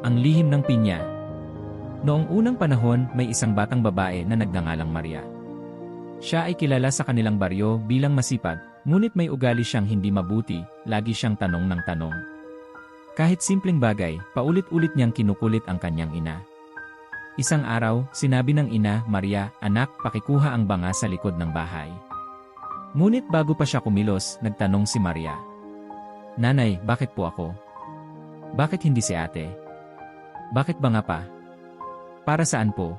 Ang lihim ng pinya. Noong unang panahon, may isang batang babae na nagngangalang Maria. Siya ay kilala sa kanilang baryo bilang masipag, ngunit may ugali siyang hindi mabuti, lagi siyang tanong ng tanong. Kahit simpleng bagay, paulit-ulit niyang kinukulit ang kanyang ina. Isang araw, sinabi ng ina, Maria, anak, pakikuha ang banga sa likod ng bahay. Ngunit bago pa siya kumilos, nagtanong si Maria. Nanay, bakit po ako? Bakit hindi si ate? Bakit ba nga pa? Para saan po?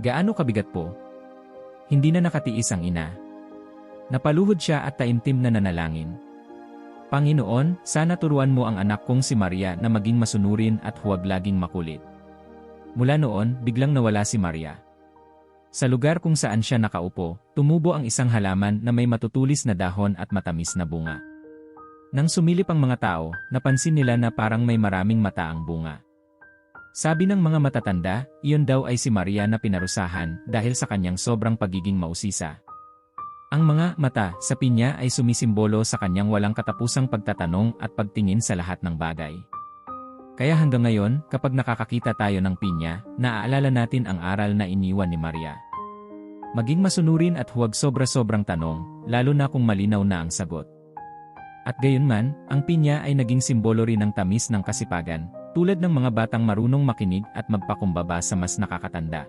Gaano kabigat po? Hindi na nakatiis ang ina. Napaluhod siya at taimtim na nanalangin. Panginoon, sana turuan mo ang anak kong si Maria na maging masunurin at huwag laging makulit. Mula noon, biglang nawala si Maria. Sa lugar kung saan siya nakaupo, tumubo ang isang halaman na may matutulis na dahon at matamis na bunga. Nang sumilip ang mga tao, napansin nila na parang may maraming mata ang bunga. Sabi ng mga matatanda, iyon daw ay si Maria na pinarusahan dahil sa kanyang sobrang pagiging mausisa. Ang mga mata sa pinya ay sumisimbolo sa kanyang walang katapusang pagtatanong at pagtingin sa lahat ng bagay. Kaya hanggang ngayon, kapag nakakakita tayo ng pinya, naaalala natin ang aral na iniwan ni Maria. Maging masunurin at huwag sobra-sobrang tanong, lalo na kung malinaw na ang sagot. At gayunman, ang pinya ay naging simbolo rin ng tamis ng kasipagan, tulad ng mga batang marunong makinig at magpakumbaba sa mas nakakatanda.